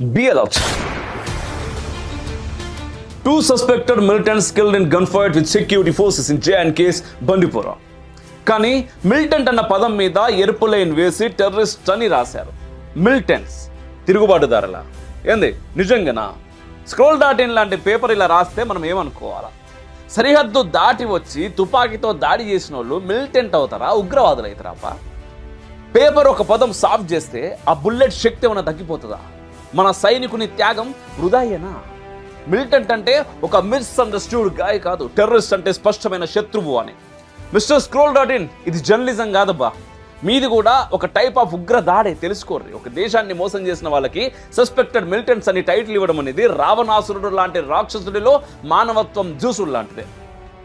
Be alert. Two suspected militants killed in gunfight with security forces in J&K's case Bandipora కానీ militant అన్న పదం మీద ఎరుపు line వేసి టెర్రరిస్ట్ అని రాశారు. మిల్టెన్స్ తిరుగుబాటుదారుల. ఏంది? నిజంగానా? స్క్రోల్ డాట్ ఇన్ లాంటి పేపర్ ఇలా రాస్తే మనం ఏమనుకోవాలా? సరిహద్దు దాటి వచ్చి తుపాకీతో దాడి చేసిన వాళ్ళు మిలిటెంట్ అవుతారా? ఉగ్రవాదులు అవుతారా పేపర్ ఒక పదం సాఫ్ చేస్తే ఆ బుల్లెట్ శక్తి ఏమైనా తగ్గిపోతుందా? మన సైనికుని త్యాగం వృధాయేనా మిలిటెంట్ అంటే ఒక మిస్అండర్స్టూడ్ గాయ కాదు టెర్రరిస్ట్ అంటే స్పష్టమైన శత్రువు అని. మిస్టర్ స్క్రోల్ డాట్ ఇన్ ఇది జర్నలిజం కాదబ్బా. మీది కూడా ఒక టైప్ ఆఫ్ ఉగ్ర దాడే తెలుసుకోర్రి. ఒక దేశాన్ని మోసం చేసిన వాళ్ళకి సస్పెక్టెడ్ మిలిటెంట్స్ అని టైటిల్ ఇవ్వడం అనేది రావణాసురుడు లాంటి రాక్షసుడిలో మానవత్వం జ్యూసుడు లాంటిదే.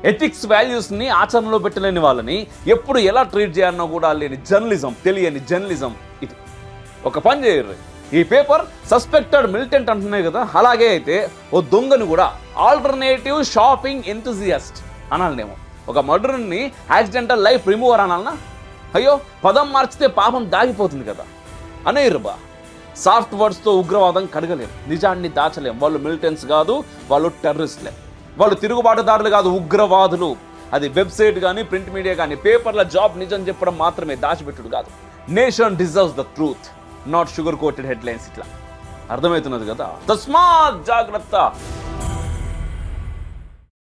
ఎథిక్స్ వాల్యూస్ని ఆచరణలో పెట్టలేని వాళ్ళని ఎప్పుడు ఎలా ట్రీట్ చేయాలన్నా కూడా లేని జర్నలిజం తెలియని జర్నలిజం ఇది. ఒక పని చేయరు ఈ పేపర్ సస్పెక్టెడ్ మిలిటెంట్ అంటున్నాయి కదా. అలాగే అయితే ఓ దొంగను కూడా ఆల్టర్నేటివ్ షాపింగ్ ఎంతుజియాస్ట్ అనాలనేమో. ఒక మర్డర్ని యాక్సిడెంటల్ లైఫ్ రిమూవర్ అనాలనా? అయ్యో పదం మార్చితే పాపం దాగిపోతుంది కదా. అనేరు బా సాఫ్ట్ వర్డ్స్తో ఉగ్రవాదం కడగలేం. నిజాన్ని దాచలేం. వాళ్ళు మిలిటెంట్స్ కాదు వాళ్ళు టెర్రరిస్ట్లే. వాళ్ళు తిరుగుబాటుదారులు కాదు ఉగ్రవాదులు. అది వెబ్సైట్ కానీ ప్రింట్ మీడియా కానీ పేపర్ల జాబ్ నిజం చెప్పడం మాత్రమే దాచిపెట్టుడు కాదు. Nation deserves the truth. Not sugar coated headlines ఇట్లా. అర్థమవుతున్నది కదా? తస్మాత్ జాగ్రత్త.